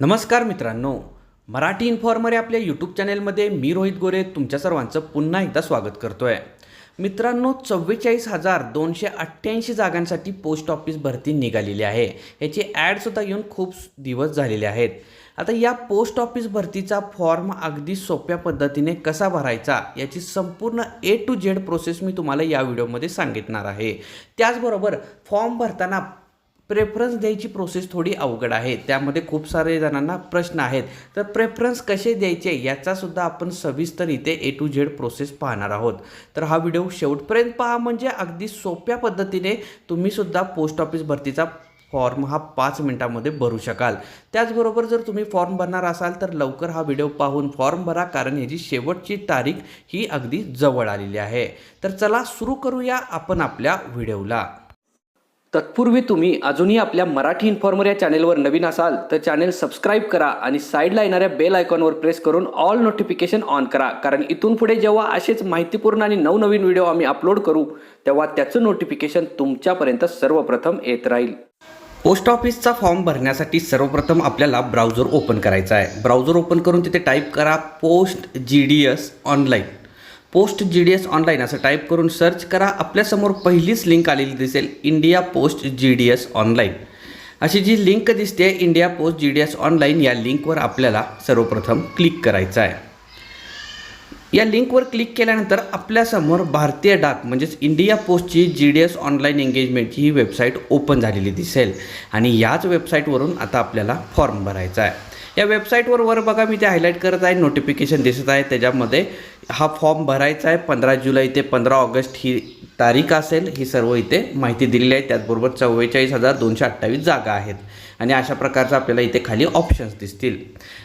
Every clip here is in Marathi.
नमस्कार मित्रांनो मराठी इन्फॉर्मर या आपल्या यूट्यूब चॅनेलमध्ये मी रोहित गोरे तुमच्या सर्वांचं पुन्हा एकदा स्वागत करतो आहे मित्रांनो चव्वेचाळीस हजार दोनशे अठ्ठ्याऐंशी जागांसाठी पोस्ट ऑफिस भरती निघालेली आहे. याची ॲडसुद्धा येऊन खूप दिवस झालेले आहेत. आता या पोस्ट ऑफिस भरतीचा फॉर्म अगदी सोप्या पद्धतीने कसा भरायचा याची संपूर्ण ए टू झेड प्रोसेस मी तुम्हाला या व्हिडिओमध्ये सांगितणार आहे. त्याचबरोबर फॉर्म भरताना प्रेफरन्स द्यायची प्रोसेस थोडी अवघड आहे. त्यामध्ये खूप सारे जणांना प्रश्न आहेत. तर प्रेफरन्स कसे द्यायचे याचासुद्धा आपण सविस्तर इथे ए टू झेड प्रोसेस पाहणार आहोत. तर हा व्हिडिओ शेवटपर्यंत पहा. म्हणजे अगदी सोप्या पद्धतीने तुम्हीसुद्धा पोस्ट ऑफिस भरतीचा फॉर्म हा पाच मिनटामध्ये भरू शकाल. त्याचबरोबर जर तुम्ही फॉर्म भरणार असाल तर लवकर हा व्हिडिओ पाहून फॉर्म भरा. कारण ह्याची शेवटची तारीख ही अगदी जवळ आलेली आहे. तर चला सुरू करूया आपण आपल्या व्हिडिओला तत्पूर्वी तुम्ही अजूनही आपल्या मराठी इन्फॉर्मर या चॅनेलवर नवीन असाल तर चॅनेल सबस्क्राईब करा आणि साईडला येणाऱ्या बेल आयकॉनवर प्रेस करून ऑल नोटिफिकेशन ऑन करा. कारण इथून पुढे जेव्हा असेच माहितीपूर्ण आणि नवनवीन व्हिडिओ आम्ही अपलोड करू तेव्हा त्याचं नोटिफिकेशन तुमच्यापर्यंत सर्वप्रथम येत राहील. पोस्ट ऑफिसचा फॉर्म भरण्यासाठी सर्वप्रथम आपल्याला ब्राउझर ओपन करायचा आहे. ब्राउझर ओपन करून तिथे टाईप करा post G D S online post G D S online असं टाईप करून सर्च करा. आपल्यासमोर पहिलीच लिंक आलेली दिसेल India post G D S online अशी जी लिंक दिसते India post G D S online या लिंकवर आपल्याला सर्वप्रथम क्लिक करायचं आहे. या लिंकवर क्लिक केल्यानंतर आपल्यासमोर भारतीय डाक म्हणजेच इंडिया पोस्टची जी डी एस ऑनलाईन एंगेजमेंटची ही वेबसाईट ओपन झालेली दिसेल. आणि याच वेबसाईटवरून आता आपल्याला फॉर्म भरायचा आहे. या वेबसाईटवर वर बघा मी ते हायलाईट करत आहे नोटिफिकेशन दिसत आहे. त्याच्यामध्ये हा फॉर्म भरायचा आहे पंधरा जुलै ते पंधरा ऑगस्ट ही तारीख असेल ही सर्व इथे माहिती दिलेली आहे. त्याचबरोबर चव्वेचाळीस हजार दोनशे अठ्ठावीस जागा आहेत. आणि अशा प्रकारचं आपल्याला इथे खाली ऑप्शन्स दिसतील.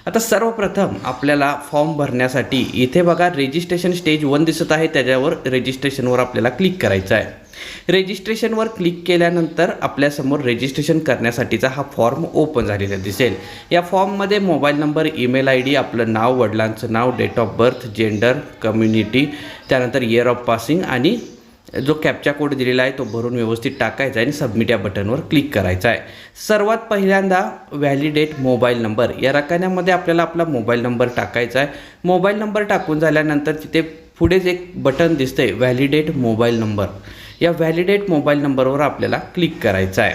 आता सर्वप्रथम आपल्याला फॉर्म भरण्यासाठी इथे बघा रजिस्ट्रेशन स्टेज वन दिसत आहे. त्याच्यावर रजिस्ट्रेशनवर आपल्याला क्लिक करायचं आहे. रेजिस्ट्रेशनवर क्लिक केल्यानंतर आपल्यासमोर रेजिस्ट्रेशन करण्यासाठीचा हा फॉर्म ओपन झालेला दिसेल. या फॉर्ममध्ये mobile number email I D आपलं नाव वडिलांचं नाव date of birth gender community त्यानंतर इयर ऑफ पासिंग आणि जो कॅपचा कोड दिलेला आहे तो भरून व्यवस्थित टाकायचा आहे आणि सबमिट या बटनवर क्लिक करायचा आहे. सर्वात पहिल्यांदा व्हॅलिडेट मोबाईल नंबर या रकान्यामध्ये आपल्याला आपला मोबाईल नंबर टाकायचा आहे. मोबाईल नंबर टाकून झाल्यानंतर तिथे पुढेच एक बटन दिसतंय व्हॅलिडेट मोबाईल नंबर या व्हॅलिडेट मोबाईल नंबरवर आपल्याला क्लिक करायचं आहे.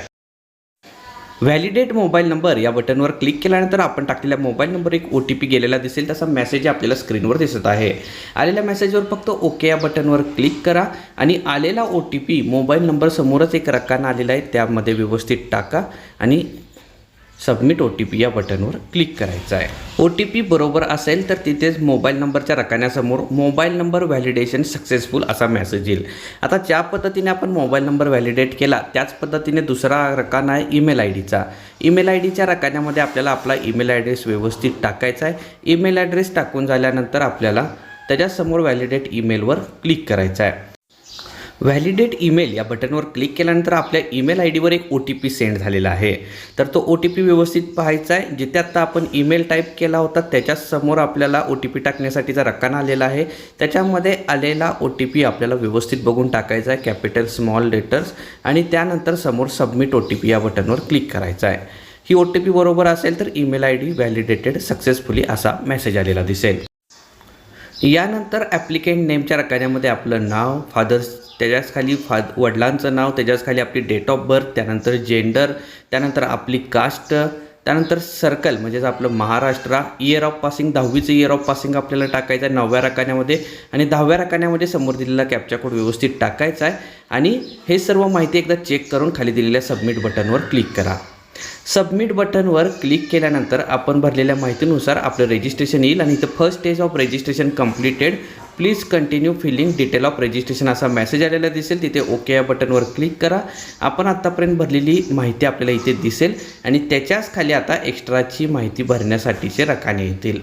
व्हॅलिडेट मोबाईल नंबर या बटनवर क्लिक केल्यानंतर आपण टाकलेल्या मोबाईल नंबर एक ओ टी पी गेलेला दिसेल तसा मेसेज आपल्याला स्क्रीनवर दिसत आहे. आलेल्या मेसेजवर फक्त ओके या बटनवर क्लिक करा आणि आलेला O T P mobile number समोरच एक रकाना आलेला आहे त्यामध्ये व्यवस्थित टाका आणि सबमिट ओ टी पी या बटनवर क्लिक करायचं आहे. ओ टी पी बरोबर असेल तर तिथेच मोबाईल नंबरच्या रकान्यासमोर मोबाईल नंबर व्हॅलिडेशन सक्सेसफुल असा मेसेज येईल. आता ज्या पद्धतीने आपण मोबाईल नंबर व्हॅलिडेट केला त्याच पद्धतीने दुसरा रकाना आहे ईमेल आय डीचा. ईमेल आय डीच्या रकान्यामध्ये आपल्याला आपला ईमेल ॲड्रेस व्यवस्थित टाकायचा आहे. ईमेल ॲड्रेस टाकून झाल्यानंतर आपल्याला त्याच्यासमोर व्हॅलिडेट ईमेलवर क्लिक करायचं आहे. व्हॅलिडेट ईमेल या बटनवर क्लिक केल्यानंतर आपल्या ईमेल आय डीवर एक ओ टी पी सेंड झालेला आहे. तर तो ओ टी पी व्यवस्थित पाहायचा आहे. जिथे आत्ता आपण ईमेल टाईप केला होता त्याच्यासमोर आपल्याला ओ टी पी टाकण्यासाठीचा रक्काना आलेला आहे. त्याच्यामध्ये आलेला ओ टी पी आपल्याला व्यवस्थित बघून टाकायचा आहे कॅपिटल स्मॉल लेटर्स आणि त्यानंतर समोर सबमिट ओ टी पी या बटनवर क्लिक करायचा आहे. ही ओ टी पी बरोबर असेल तर email I D validated successfully असा मेसेज आलेला दिसेल. यानंतर ॲप्लिकेंट नेमच्या रकान्यामध्ये आपलं नाव फादर्स त्याच्याच खाली फा वडिलांचं नाव त्याच्याच खाली आपली डेट ऑफ बर्थ त्यानंतर जेंडर त्यानंतर आपली कास्ट त्यानंतर सर्कल म्हणजेच आपलं महाराष्ट्र इयर ऑफ पासिंग दहावीचं इयर ऑफ पासिंग आपल्याला टाकायचं आहे नवव्या रकान्यामध्ये. आणि दहाव्या रकान्यामध्ये समोर दिलेला कॅप्चा कोड व्यवस्थित टाकायचा आहे. आणि हे सर्व माहिती एकदा चेक करून खाली दिलेल्या सबमिट बटनवर क्लिक करा. सबमिट बटनवर क्लिक केल्यानंतर आपण भरलेल्या माहितीनुसार आपलं रजिस्ट्रेशन येईल आणि इथं first stage of registration completed please continue filling detail of registration असा मेसेज आलेला दिसेल. तिथे ओके या बटनवर क्लिक करा. आपण आत्तापर्यंत भरलेली माहिती आपल्याला इथे दिसेल आणि त्याच्याच खाली आता एक्स्ट्राची माहिती भरण्यासाठीचे रकाने येतील.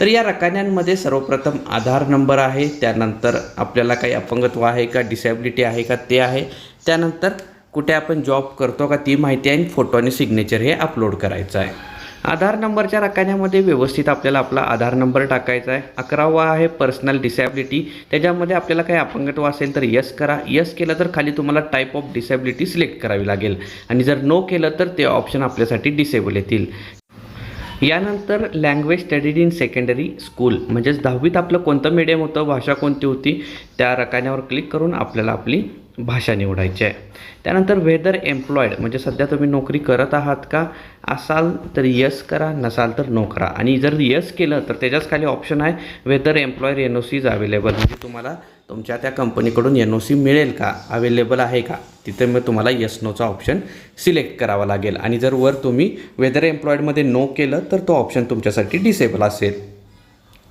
तर या रकान्यांमध्ये सर्वप्रथम आधार नंबर आहे. त्यानंतर आपल्याला काही अपंगत्व आहे का डिसॅबिलिटी आहे का ते आहे. त्यानंतर कुठे आपण जॉब करतो का ती माहिती आहे आणि फोटो आणि सिग्नेचर हे अपलोड करायचं आहे. आधार नंबरच्या रकान्यामध्ये व्यवस्थित आपल्याला आपला आधार नंबर टाकायचा आहे. अकरावा आहे पर्सनल डिसॅबिलिटी त्याच्यामध्ये आपल्याला काही अपंगत्व असेल तर यस करा. यस केलं तर खाली तुम्हाला टाईप ऑफ डिसॅबिलिटी सिलेक्ट करावी लागेल. आणि जर नो केलं तर ते ऑप्शन आपल्यासाठी डिसेबल येतील. यानंतर language studied in secondary school म्हणजेच दहावीत आपलं कोणतं मीडियम होतं? भाषा कोणती होती? त्या रकान्यावर क्लिक करून आपल्याला आपली भाषा निवडायची आहे. त्यानंतर वेदर एम्प्लॉईड म्हणजे सध्या तुम्ही नोकरी करत आहात का? असाल तर यस करा नसाल तर नो करा. आणि जर यस केलं तर त्याच्याच खाली ऑप्शन आहे whether employer N O Cs available म्हणजे तुम्हाला तुमच्या त्या कंपनीकडून एन ओ सी मिळेल का? अवेलेबल आहे का? तिथे मग तुम्हाला यस नोचा ऑप्शन सिलेक्ट करावा लागेल. आणि जर वर तुम्ही वेदर एम्प्लॉईडमध्ये नो केलं तर तो ऑप्शन तुमच्यासाठी डिसेबल असेल.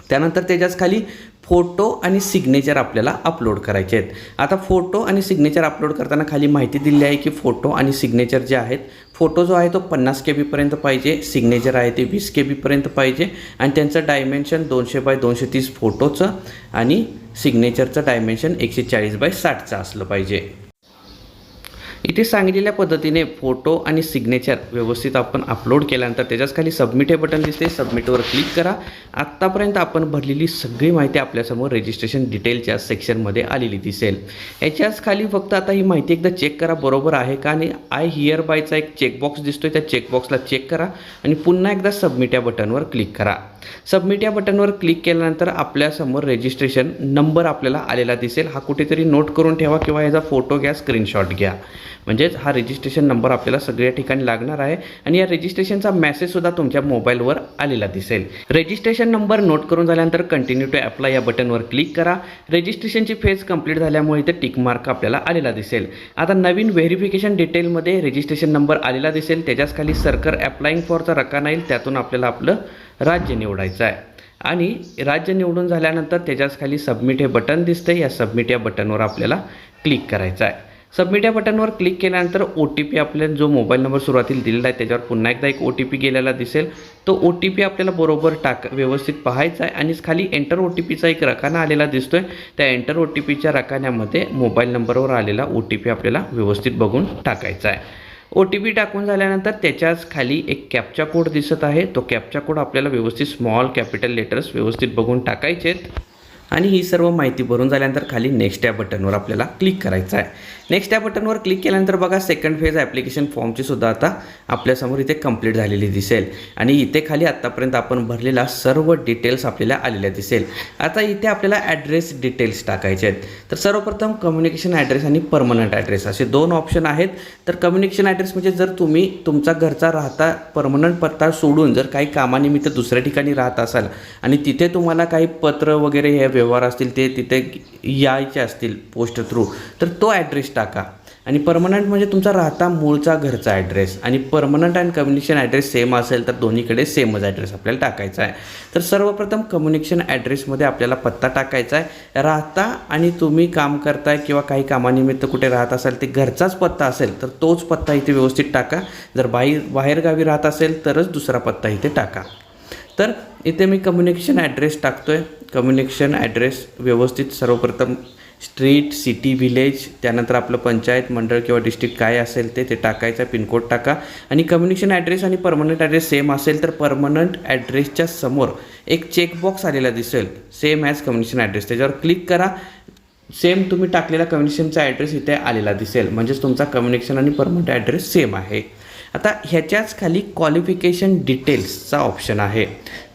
त्यानंतर त्याच्याच खाली फोटो आणि सिग्नेचर आपल्याला अपलोड करायचे आहेत. आता फोटो आणि सिग्नेचर अपलोड करताना खाली माहिती दिली आहे की फोटो आणि सिग्नेचर जे आहेत फोटो जो आहे तो पन्नास के बीपर्यंत पाहिजे सिग्नेचर आहे ते वीस के बीपर्यंत पाहिजे आणि त्यांचं डायमेन्शन दोनशे बाय दोनशे तीस फोटोचं आणि सिग्नेचरचं डायमेन्शन एकशे चाळीस बाय साठचं असलं पाहिजे. इथे सांगितलेल्या पद्धतीने फोटो आणि सिग्नेचर व्यवस्थित आपण अपलोड केल्यानंतर त्याच्याच खाली सबमिट हे बटन दिसते. सबमिटवर क्लिक करा. आत्तापर्यंत आपण भरलेली सगळी माहिती आपल्यासमोर रजिस्ट्रेशन डिटेलच्या सेक्शनमध्ये आलेली दिसेल. याच्याच खाली फक्त आता ही माहिती एकदा चेक करा बरोबर आहे का आणि आय हिअर बायचा एक चेकबॉक्स दिसतोय. त्या चेकबॉक्सला चेक करा आणि पुन्हा एकदा सबमिट या बटनवर क्लिक करा. सबमिट या बटनवर क्लिक केल्यानंतर आपल्यासमोर रजिस्ट्रेशन नंबर आपल्याला आलेला दिसेल. हा कुठेतरी नोट करून ठेवा किंवा याचा फोटो घ्या स्क्रीनशॉट घ्या. म्हणजेच हा रजिस्ट्रेशन नंबर आपल्याला सगळ्या ठिकाणी लागणार आहे आणि या रजिस्ट्रेशनचा मेसेजसुद्धा तुमच्या मोबाईलवर आलेला दिसेल. रजिस्ट्रेशन नंबर नोट करून झाल्यानंतर कंटिन्यू टू अप्लाय या बटनवर क्लिक करा. रजिस्ट्रेशनची फेज कंप्लीट झाल्यामुळे इथे टिक मार्क आपल्याला आलेला दिसेल. आता नवीन व्हेरिफिकेशन डिटेलमध्ये रजिस्ट्रेशन नंबर आलेला दिसेल. त्याच्याच खाली सरकार अप्लाईंग फॉरचा रकाना येईल. त्यातून आपल्याला आपलं राज्य निवडायचं आहे. आणि राज्य निवडून झाल्यानंतर त्याच्याच खाली सबमिट हे बटन दिसतं या सबमिट या बटनवर आपल्याला क्लिक करायचं आहे. सबमिट या बटनवर क्लिक केल्यानंतर ओ टी पी आपल्याला जो मोबाईल नंबर सुरुवातीला दिलेला आहे त्याच्यावर पुन्हा एकदा एक ओ टी पी गेलेला दिसेल. तो ओ टी पी आपल्याला बरोबर टाक व्यवस्थित पाहायचा आहे आणि खाली एंटर ओ टी पीचा एक रकाना आलेला दिसतोय. त्या एंटर ओ टी पीच्या रकान्यामध्ये मोबाईल नंबरवर आलेला ओ टी पी आपल्याला व्यवस्थित बघून टाकायचा आहे. ओ टी पी टाकून झाल्यानंतर त्याच्याच खाली एक कॅपचा कोड दिसत आहे. तो कॅपचा कोड आपल्याला व्यवस्थित स्मॉल कॅपिटल लेटर्स व्यवस्थित बघून टाकायचे आहेत आणि ही सर्व माहिती भरून झाल्यानंतर खाली नेक्स्ट या बटनवर आपल्याला क्लिक करायचं आहे. नेक्स्ट या बटनवर क्लिक केल्यानंतर बघा सेकंड फेज ॲप्लिकेशन फॉर्मची सुद्धा आता आपल्यासमोर इथे कंप्लीट झालेली दिसेल. आणि इथे खाली आत्तापर्यंत आपण भरलेला सर्व डिटेल्स आपल्याला आलेल्या दिसेल. आता इथे आपल्याला ॲड्रेस डिटेल्स टाकायचे आहेत. तर सर्वप्रथम कम्युनिकेशन ॲड्रेस आणि परमनंट ॲड्रेस असे दोन ऑप्शन आहेत. तर कम्युनिकेशन ॲड्रेस म्हणजे जर तुम्ही तुमचा घरचा राहता परमनंट पत्ता सोडून जर काही कामानिमित्त दुसऱ्या ठिकाणी राहत असाल आणि तिथे तुम्हाला काही पत्र वगैरे हे व्यवहार असतील ते तिथे यायचे असतील पोस्ट थ्रू तर तो ॲड्रेस टाका. आणि परमनंट म्हणजे तुमचा राहता मूळचा घरचा ॲड्रेस आणि permanent and communication address same असेल तर दोन्हीकडे सेमच ॲड्रेस आपल्याला टाकायचा आहे. तर सर्वप्रथम कम्युनिकेशन ॲड्रेसमध्ये आपल्याला पत्ता टाकायचा आहे. राहता आणि तुम्ही काम करताय किंवा काही कामानिमित्त कुठे राहत असाल ते घरचाच पत्ता असेल तर तोच पत्ता इथे व्यवस्थित टाका. जर बाहेर बाहेरगावी राहत असेल तरच दुसरा पत्ता इथे टाका. तर इथे मी कम्युनिकेशन ॲड्रेस टाकतो आहे कम्युनिकेशन ॲड्रेस व्यवस्थित सर्वप्रथम स्ट्रीट सिटी व्हिलेज त्यानंतर आपलं पंचायत मंडळ किंवा डिस्ट्रिक्ट काय असेल ते ते टाकायचं पिनकोड टाका. आणि कम्युनिकेशन ॲड्रेस आणि परमनंट ॲड्रेस सेम असेल तर परमनंट ॲड्रेसच्या समोर एक चेकबॉक्स आलेला दिसेल. सेम ॲज कम्युनिकेशन ॲड्रेस त्याच्यावर क्लिक करा. सेम तुम्ही टाकलेला कम्युनिकेशनचा ॲड्रेस इथे आलेला दिसेल. म्हणजेच तुमचा कम्युनिकेशन आणि परमनंट ॲड्रेस सेम आहे. आता ह्याच्याच खाली क्वालिफिकेशन डिटेल्सचा ऑप्शन आहे.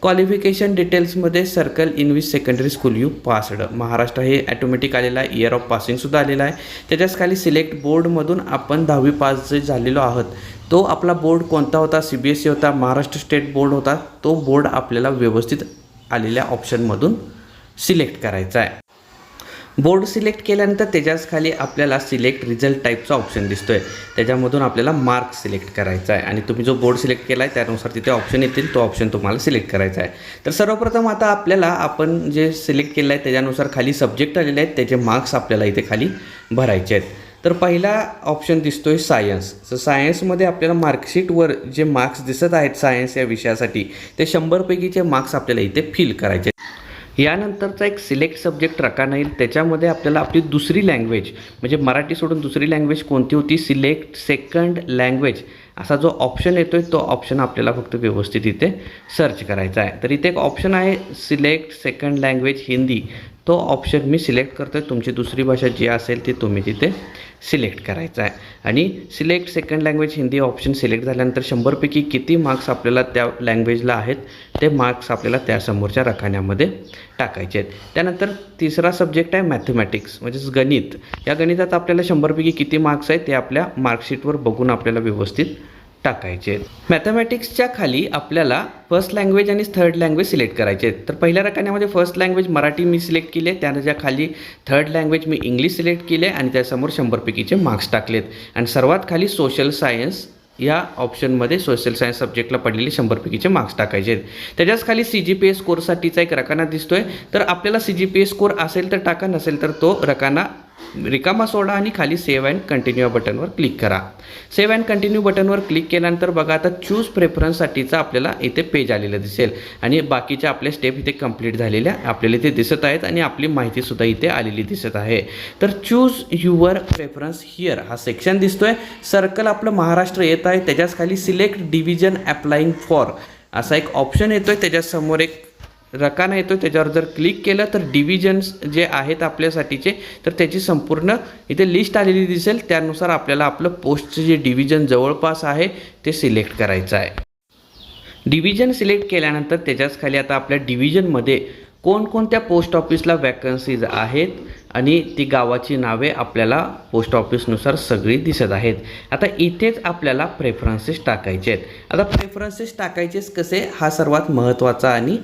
क्वालिफिकेशन डिटेल्समध्ये circle in which secondary school you passed Maharashtra हे ॲटोमॅटिक आलेलं आहे इयर ऑफ पासिंगसुद्धा आलेला आहे. त्याच्याच खाली सिलेक्ट बोर्डमधून आपण दहावी पास जे झालेलो आहोत तो आपला बोर्ड कोणता होता? सी बी एस सी होता महाराष्ट्र स्टेट बोर्ड होता तो बोर्ड आपल्याला व्यवस्थित आलेल्या ऑप्शनमधून सिलेक्ट करायचा आहे. बोर्ड सिलेक्ट केल्यानंतर त्याच्याच खाली आपल्याला सिलेक्ट रिझल्ट टाईपचा ऑप्शन दिसतोय. त्याच्यामधून आपल्याला मार्क सिलेक्ट करायचा आहे आणि तुम्ही जो बोर्ड सिलेक्ट केला आहे त्यानुसार तिथे ऑप्शन येतील तो ऑप्शन तुम्हाला सिलेक्ट करायचा आहे तर सर्वप्रथम आता आपल्याला आपण जे सिलेक्ट केलं आहे त्याच्यानुसार खाली सब्जेक्ट आलेले आहेत त्याचे मार्क्स आपल्याला इथे खाली भरायचे आहेत. तर पहिला ऑप्शन दिसतो आहे सायन्स. तर सायन्समध्ये आपल्याला मार्कशीटवर जे मार्क्स दिसत आहेत सायन्स या विषयासाठी ते शंभरपैकीचे मार्क्स आपल्याला इथे फिल करायचे आहेत. यानंतरचा एक सिलेक्ट सब्जेक्ट रकाना येईल त्याच्यामध्ये आपल्याला आपली दुसरी लँग्वेज म्हणजे मराठी सोडून दुसरी लँग्वेज कोणती होती? सिलेक्ट सेकंड लँग्वेज असा जो ऑप्शन येतो आहे तो ऑप्शन आपल्याला फक्त व्यवस्थित इथे सर्च करायचा आहे. तर इथे एक ऑप्शन आहे सिलेक्ट सेकंड लँग्वेज हिंदी. तो ऑप्शन मी सिलेक्ट करतो आहे तुमची दुसरी भाषा जी असेल ती तुम्ही तिथे सिलेक्ट करायचं आहे. आणि select second language Hindi option select झाल्यानंतर शंभरपैकी किती मार्क्स आपल्याला त्या लँग्वेजला आहेत ते मार्क्स आपल्याला त्यासमोरच्या रखान्यामध्ये टाकायचे आहेत. त्यानंतर तिसरा सब्जेक्ट आहे मॅथमॅटिक्स म्हणजेच गणित. या गणितात आपल्याला शंभरपैकी किती मार्क्स आहेत ते आपल्या मार्कशीटवर बघून आपल्याला व्यवस्थित टाकायचे. आहेत मॅथमॅटिक्सच्या खाली आपल्याला फर्स्ट लँग्वेज आणि थर्ड लँग्वेज सिलेक्ट करायचे. आहेत तर पहिल्या रकान्यामध्ये फर्स्ट लँग्वेज मराठी मी सिलेक्ट केले. त्याच्याखाली थर्ड लँग्वेज मी इंग्लिश सिलेक्ट केले आणि त्यासमोर शंभरपैकीचे मार्क्स टाकलेत. आणि सर्वात खाली सोशल सायन्स या ऑप्शनमध्ये सोशल सायन्स सब्जेक्टला पडलेले शंभरपैकीचे मार्क्स टाकायचे. आहेत त्याच्याच खाली सी जी पी एस स्कोरसाठीचा एक रकाना दिसतोय. तर आपल्याला C G P S score असेल तर टाका नसेल तर तो रकाना रिकामा सोडा आणि खाली सेव्ह अँड कंटिन्यू बटनवर क्लिक करा. सेव्ह अँड कंटिन्यू बटनवर क्लिक केल्यानंतर बघा आता चूज प्रेफरन्ससाठीचा आपल्याला इथे पेज आलेलं दिसेल. आणि बाकीच्या आपल्या स्टेप इथे कंप्लीट झालेल्या आपल्याला इथे दिसत आहेत आणि आपली माहितीसुद्धा इथे आलेली दिसत आहे. तर चूज युअर प्रेफरन्स हिअर हा सेक्शन दिसतोय. सर्कल आपलं महाराष्ट्र येत आहे. त्याच्याच खाली सिलेक्ट डिव्हिजन अप्लाइंग फॉर असा एक ऑप्शन येतो आहे त्याच्यासमोर एक रकाना येतो त्याच्यावर जर क्लिक केलं तर डिव्हिजन्स जे आहेत आपल्यासाठीचे तर त्याची संपूर्ण इथे लिस्ट आलेली दिसेल. त्यानुसार आपल्याला आपलं पोस्टचं जे डिव्हिजन जवळपास आहे ते सिलेक्ट करायचं आहे. डिव्हिजन सिलेक्ट केल्यानंतर त्याच्याच खाली आता आपल्या डिव्हिजनमध्ये कोणकोणत्या पोस्ट ऑफिसला वॅकन्सीज आहेत आणि ती गावाची नावे आपल्याला पोस्ट ऑफिसनुसार सगळी दिसत आहेत. आता इथेच आपल्याला प्रेफरन्सेस टाकायचे आहेत. आता प्रेफरन्सेस टाकायचेच कसे? हा सर्वात महत्त्वाचा आणि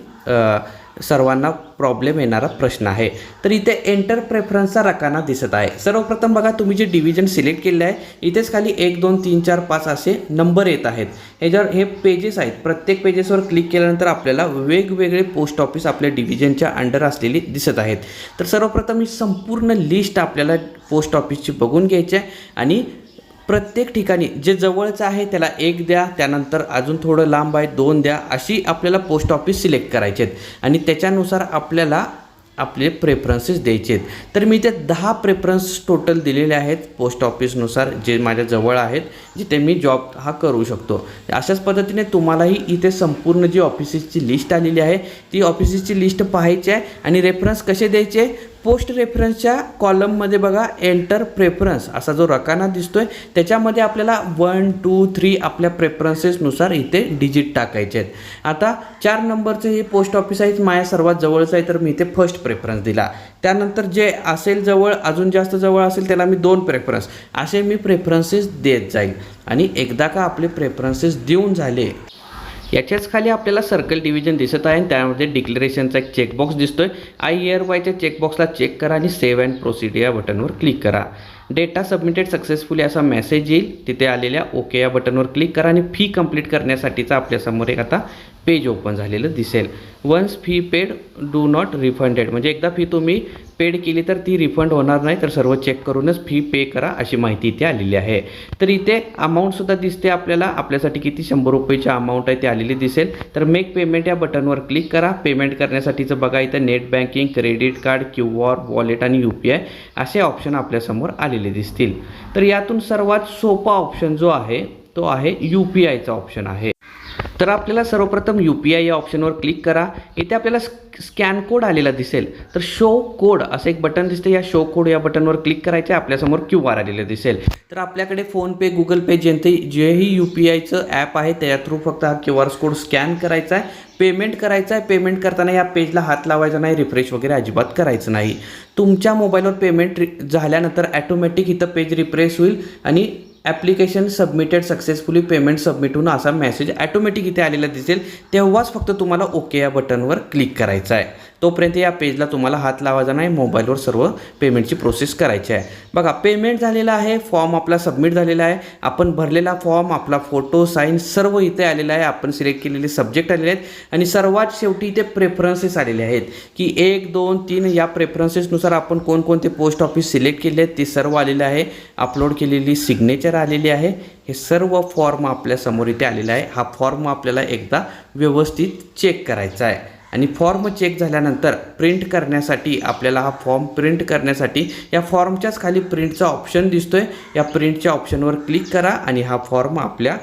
सर्वांना प्रॉब्लेम येणारा प्रश्न आहे. तर इथे एंटर प्रेफरन्सचा रकाना दिसत आहे. सर्वप्रथम बघा तुम्ही जे डिव्हिजन सिलेक्ट केले आहे इथेच खाली एक दोन तीन चार पाच असे नंबर येत आहेत. ह्याच्यावर हे पेजेस आहेत प्रत्येक पेजेसवर क्लिक केल्यानंतर आपल्याला वेगवेगळे पोस्ट ऑफिस आपल्या डिव्हिजनच्या अंडर असलेली दिसत आहेत. तर सर्वप्रथम ही संपूर्ण लिस्ट आपल्याला पोस्ट ऑफिसची बघून घ्यायची आहे आणि प्रत्येक ठिकाणी जे जवळचं आहे त्याला एक द्या त्यानंतर अजून थोडं लांब आहे दोन द्या अशी आपल्याला पोस्ट ऑफिस सिलेक्ट करायचे आहेत. आणि त्याच्यानुसार आपल्याला आपले प्रेफरन्सेस द्यायचे आहेत. तर मी ते दहा प्रेफरन्स टोटल दिलेले आहेत पोस्ट ऑफिसनुसार जे माझ्या जवळ आहेत जिथे मी जॉब हा करू शकतो. अशाच पद्धतीने तुम्हालाही इथे संपूर्ण जी ऑफिसेसची लिस्ट आलेली आहे ती ऑफिसेसची लिस्ट पाहायची आहे आणि रेफरन्स कसे द्यायचे? पोस्ट रेफरन्सच्या कॉलममध्ये बघा एंटर प्रेफरन्स असा जो रकाना दिसतोय त्याच्यामध्ये आपल्याला वन टू थ्री आपल्या प्रेफरन्सेसनुसार इथे डिजिट टाकायचे आहेत. आता चार नंबरचं हे पोस्ट ऑफिस आहे माझ्या सर्वात जवळचं आहे तर मी इथे फर्स्ट प्रेफरन्स दिला. त्यानंतर जे असेल जवळ अजून जास्त जवळ असेल त्याला मी दोन प्रेफरन्स. असे मी प्रेफरन्सेस देत जाईल. आणि एकदा का आपले प्रेफरन्सेस देऊन झाले याच्याच खाली आपल्याला सर्कल डिव्हिजन दिसत आहे आणि त्यामध्ये डिक्लेरेशनचा एक चेकबॉक्स दिसतोय. आय इयर वायच्या चेकबॉक्सला चेक करा आणि सेव्ह अँड प्रोसीड या बटनवर क्लिक करा. डेटा सबमिटेड सक्सेसफुली असा मेसेज येईल. तिथे आलेल्या ओके या बटनवर क्लिक करा आणि फी कंप्लीट करण्यासाठीचा आपल्यासमोर एक आता पेज ओपन झालेलं दिसेल. Once fee paid do not refunded म्हणजे एकदा फी तुम्ही पेड केली तर ती रिफंड होणार नाही तर सर्व चेक करूनच फी पे करा अशी माहिती इथे आलेली आहे. तर इथे अमाऊंटसुद्धा दिसते आपल्याला. आपल्यासाठी किती? शंभर रुपयेची अमाऊंट आहे ती आलेली दिसेल. तर मेक पेमेंट या बटनवर क्लिक करा. पेमेंट करण्यासाठीचं बघा इथं net banking credit card Q R wallet आणि यू पी आय असे ऑप्शन आपल्यासमोर आलेले दिसतील. तर यातून सर्वात सोपा ऑप्शन जो आहे तो आहे यू पी आयचा ऑप्शन आहे. तर आपल्याला सर्वप्रथम यू पी आय या ऑप्शनवर क्लिक करा. इथे आपल्याला स्कॅन कोड आलेला दिसेल. तर शो कोड असं एक बटन दिसते या शो कोड या बटनवर क्लिक करायचे. आपल्यासमोर क्यू आर आलेलं दिसेल. तर आपल्याकडे फोनपे गुगल पे ज्यांचे जेही यू पी आयचं ॲप आहे त्या थ्रू फक्त हा क्यू आर कोड स्कॅन करायचा आहे. पेमेंट करायचं आहे. पेमेंट करताना या पेजला हात लावायचा नाही. रिफ्रेश वगैरे अजिबात करायचं नाही. तुमच्या मोबाईलवर पेमेंट झाल्यानंतर ॲटोमॅटिक इथं पेज रिफ्रेश होईल आणि application submitted successfully payment submit होऊन असा मेसेज ॲटोमॅटिक इथे आलेला दिसेल. तेव्हाच फक्त तुम्हाला ओके या बटनवर क्लिक करायचं आहे. तोपर्यंत या पेजला तुम्हाला हात लावायचा नाही मोबाईलवर सर्व पेमेंटची प्रोसेस करायची आहे. बघा पेमेंट झालेला आहे फॉर्म आपला सबमिट झालेला आहे. आपण भरलेला फॉर्म आपला फोटो साईन सर्व इथे आलेला आहे. आपण सिलेक्ट केलेले सब्जेक्ट आलेले आहेत. आणि सर्वात शेवटी इथे प्रेफरन्सेस आलेले आहेत. की एक दोन तीन या प्रेफरन्सेसनुसार आपण कोणकोणते पोस्ट ऑफिस सिलेक्ट केले आहेत ते सर्व आलेले आहे. अपलोड केलेली सिग्नेचर आलेली आहे. हे सर्व फॉर्म आपल्यासमोर इथे आलेला आहे. हा फॉर्म आपल्याला एकदा व्यवस्थित चेक करायचा आहे. आणि फॉर्म चेक झाल्यानंतर प्रिंट करण्यासाठी आपल्याला हा फॉर्म प्रिंट करण्यासाठी या फॉर्मच्याच खाली प्रिंटचा ऑप्शन दिसतोय. या प्रिंटच्या ऑप्शनवर क्लिक करा आणि हा फॉर्म आपल्या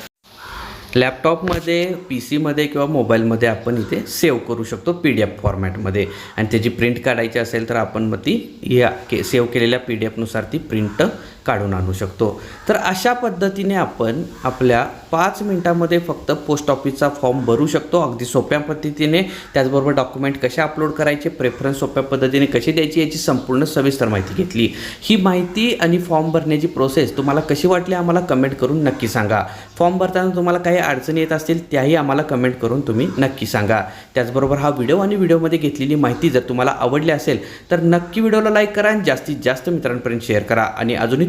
लॅपटॉपमध्ये पी सीमध्ये किंवा मोबाईलमध्ये आपण इथे सेव्ह करू शकतो पी डी एफ फॉर्मॅटमध्ये आणि त्याची प्रिंट काढायची असेल तर आपण मग ती या के सेव्ह केलेल्या पी डी एफनुसार ती प्रिंट काढून आणू शकतो. तर अशा पद्धतीने आपण आपल्या पाच मिनटामध्ये फक्त पोस्ट ऑफिसचा फॉर्म भरू शकतो. अगदी सोप्या पद्धतीने. त्याचबरोबर डॉक्युमेंट कसे अपलोड करायचे प्रेफरन्स सोप्या पद्धतीने कशी द्यायची याची संपूर्ण सविस्तर माहिती घेतली. ही माहिती आणि फॉर्म भरण्याची प्रोसेस तुम्हाला कशी वाटली आम्हाला कमेंट करून नक्की सांगा. फॉर्म भरताना तुम्हाला काही अडचणी येत असतील त्याही आम्हाला कमेंट करून तुम्ही नक्की सांगा. त्याचबरोबर हा व्हिडिओ आणि व्हिडिओमध्ये घेतलेली माहिती जर तुम्हाला आवडली असेल तर नक्की व्हिडिओला लाईक करा आणि जास्तीत जास्त मित्रांपर्यंत शेअर करा. आणि अजूनही